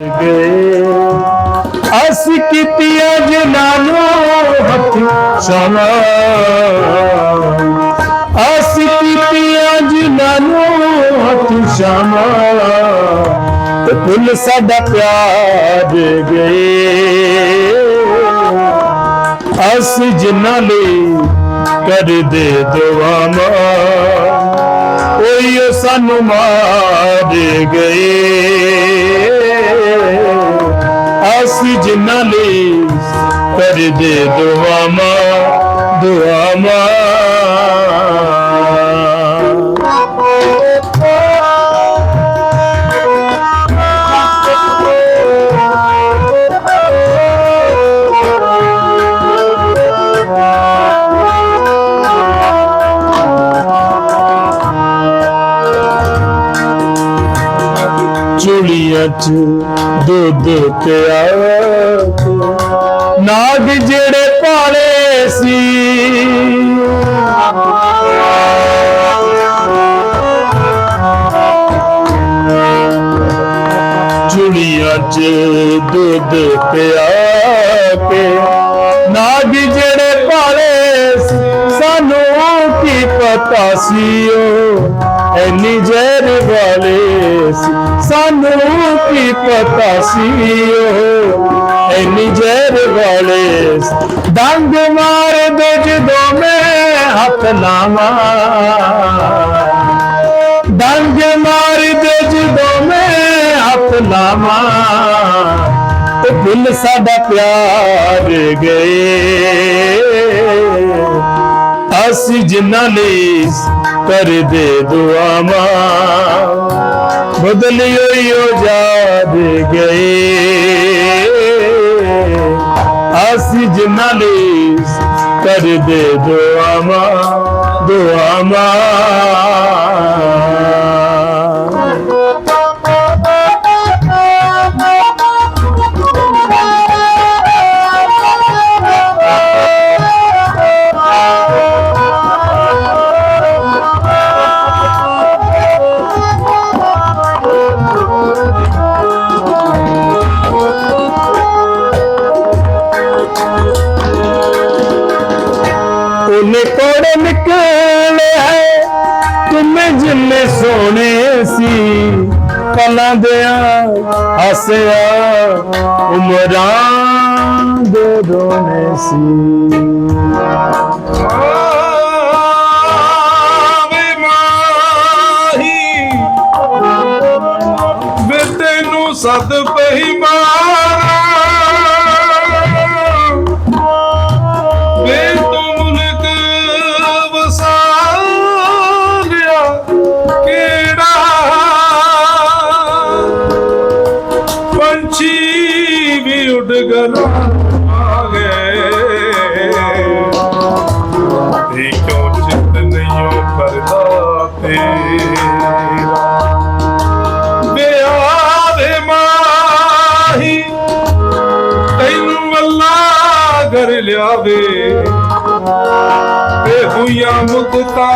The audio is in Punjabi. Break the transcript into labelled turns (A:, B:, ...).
A: ਗਏ। ਅਸੀਂ ਕੀਤੀਆਂ ਜਨਾਨੋ ਹੱਥ ਸਮਾਂ ਅਸੀਂ ਕੀਤੀਆਂ ਜਨਾਨੋ ਹੱਥ ਸਮਾਂ ਤੇ ਫੁੱਲ ਸਾਡਾ ਪਿਆਰ ਗਏ। ਅਸੀਂ ਜਿਨ੍ਹਾਂ ਲਈ ਕਰਦੇ ਦੁਆਵਾਂ, ਉਹੀ ਸਾਨੂੰ ਮਾਰ ਗਏ। ਅਸੀਂ ਜਿਨ੍ਹਾਂ ਲਈ ਕਰਦੇ ਦੁਆਵਾਂ ਦੁਆਵਾਂ ਚੁਲੀਆਂ ਚ ਦੁੱਧ ਪਿਆ ਨਾਗ ਜਿਹੜੇ ਪਾਲੇ ਸੀ, ਚੁਲੀਆਂ ਚ ਦੁੱਧ ਪਿਆ ਕੇ। ਨਾਗ ਜਿਹੜੇ ਪਾਲੇ ਸੀ, ਸਾਨੂੰ ਕੀ ਪਤਾ ਸੀ ਉਹ ਐਨੀ ਜ਼ਹਿਰ ਵਾਲੇ ਸੀ। ਸਾਨੂੰ ਕੀ ਪਤਾ ਸੀ ਉਹ? ਐਨੀ ਜ਼ਹਿਰ ਵਾਲੇ ਡੰਗ ਮਾਰ ਦੋ ਜਦੋਂ ਮੈਂ ਹੱਥ ਲਾਵਾਂ। ਡੰਗ ਮਾਰ ਦੇ ਜਦੋਂ ਮੈਂ ਹੱਥ ਲਾਵਾਂ। ਤੇ ਦਿਲ ਸਾਡਾ ਪਿਆਰ ਗਏ। ਅਸੀਂ ਜਿਨ੍ਹਾਂ ਲਈ ਕਰਦੇ ਦੁਆਵਾਂ ਬਦਲਿਓ ਯੋ ਜਾਦ ਗਏ ਅਸੀਂ ਜਿਨ੍ਹਾਂ ਲਈ ਕਰਦੇ ਦੁਆਵਾਂ ਦੁਆਵਾਂ ਉਹਨੇ ਨਿਕਲੇ ਹੈ। ਤੁਮੇ ਜਿੰਨੇ ਸੋਹਣੇ ਸੀ, ਕਲਾਂ ਦਿਆਂ ਹੱਸਿਆ, ਉਮਰਾਂ ਦੇ ਰੋਣੇ ਸੀ।
B: ਆਵੇ ਮਾਹੀ, ਵੇ ਤੈਨੂੰ ਸਦ ਪਈ ਮਾਂ। ਪੰਛੀ ਵੀ ਉੱਡ ਗਲਾ ਆ ਗਏ ਤੇ ਕਿਉਂ ਚਿੱਤ ਨਹੀਂ ਕਰਦਾ ਤੇਰਾ ਵੇ ਆਵੇ ਮਾਹੀ ਤੈਨੂੰ ਅੱਲਾ ਕਰ ਲਿਆਵੇ। ਤੇ ਹੁਈਆਂ ਮੁਕਤਾ